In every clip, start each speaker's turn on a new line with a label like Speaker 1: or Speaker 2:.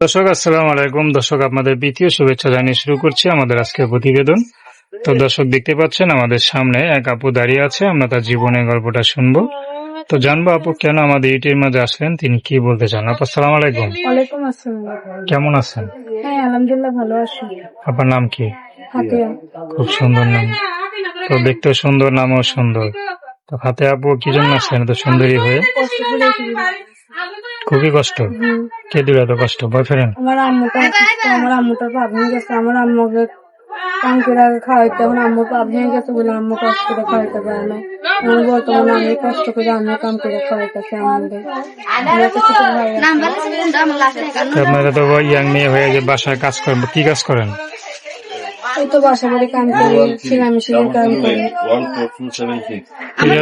Speaker 1: দর্শক আসসালামু আলাইকুম। দর্শক আপনাদের দ্বিতীয় শুভেচ্ছা জানিয়ে শুরু করছি আমাদের আজকের প্রতিবেদন। তো দর্শক দেখতে পাচ্ছেন আমাদের সামনে এক আপু দাঁড়িয়ে আছে আমরা তার জীবনের গল্পটা শুনব। তো জানব আপু কেন আমাদের ইটির মাঝে আসলেন তিনি কি বলতে চান? আপু আসসালামু আলাইকুম।
Speaker 2: ওয়ালাইকুম আসসালাম।
Speaker 1: কেমন আছেন?
Speaker 2: হ্যাঁ আলহামদুলিল্লাহ ভালো আছি।
Speaker 1: আপনার নাম কি? খুব সুন্দর নাম। তো দেখতেও সুন্দর নামও সুন্দর। তো হাতে আপু কি জন্য আসলেন এত সুন্দরী হয়ে। খুবই কষ্ট। কে দিল এত কষ্ট? বয়ফ্রেন্ড
Speaker 2: আমার আম্মুটা আমার আম্মুটা পাপ হয়ে গেছে। আমার আম্মুকে কাম করে আগে খাওয়াইতে এখন আম্মু পাপ হয়ে গেছে বলে আম্মু কষ্ট করে খাওয়াইতে পারে না। এখন বর্তমানে আমি কষ্ট করে আমি কাম করে খাওয়াইতেছি।
Speaker 1: তো আপনারা তো ইয়াং মেয়ে হয়ে যে বাসায় কাজ করেন কি কাজ করেন?
Speaker 2: বাসা বাড়ি কাম করি কাম করি।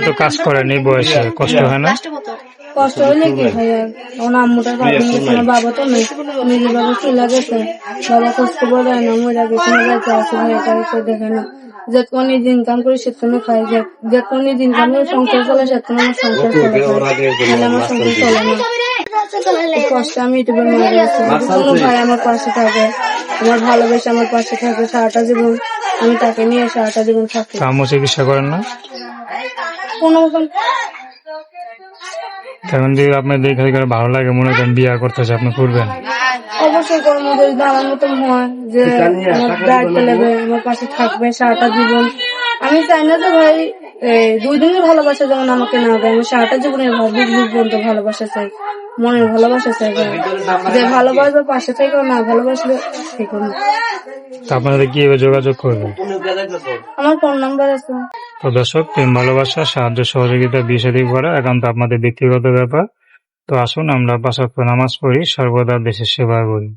Speaker 1: তো কাজ করেন এই বয়সে কষ্ট হয় না?
Speaker 2: কষ্ট হলে কি হয়? আর এখন আম্মুটা পাপ হয়ে গেছে আমার বাবা তো নেই। নিজের বাবা চলে গেছে। বাবা কষ্ট করে না মরে গেছে না যাইতে আছে ভাইটা তো দেখে না। যতক্ষণ নিজে ইনকাম করি সেতক্ষণ খাই যে- যতক্ষণ নিজে ইনকাম করে সংসার চলে সেতক্ষণ আমার সংসার চলে। আমার সংসার চলে না। কষ্ট আমি ইউটিউবের মধ্যে গেছি। কোনো ভাই আমার পাশে থাকে। আমার ভালোবেসে আমার পাশে থাকে সারাটা জীবন। আমি তাকে নিয়ে সারাটা জীবন থাকি।
Speaker 1: চিকিৎসা করেন না?
Speaker 2: কোনো
Speaker 1: তখন যদি আপনার দেখে দেখে ভালো লাগে মনে করেন বিয়ে করতে চাই আপনি করবেন।
Speaker 2: অবশ্যই কর্ম যদি আমার মতন হয় যে আমার দায়িত্ব নেবে আমার পাশে থাকবে সারাটা জীবন। আমি চাই না যে ভাই এই, দুই দিনের ভালোবাসা যেমন আমাকে না দেয় আমি সারাটা জীবনের বুক পর্যন্ত ভালোবাসা চাই মনের ভালোবাসা চাই যে ভালোবাসবে পাশে থেকেও না ভালোবাসলে থেকেও না
Speaker 1: তো আপনাদের কীভাবে যোগাযোগ করবেন?
Speaker 2: আমার ফোন নাম্বার আছে।
Speaker 1: তো দর্শক, প্রেম, ভালোবাসা, সাহায্য, সহযোগিতা বিষাদি করা একান্ত আপনাদের ব্যক্তিগত ব্যাপার তো আসুন আমরা পাশাক্ত নামাজ পড়ি, সর্বদা দেশের সেবা করি।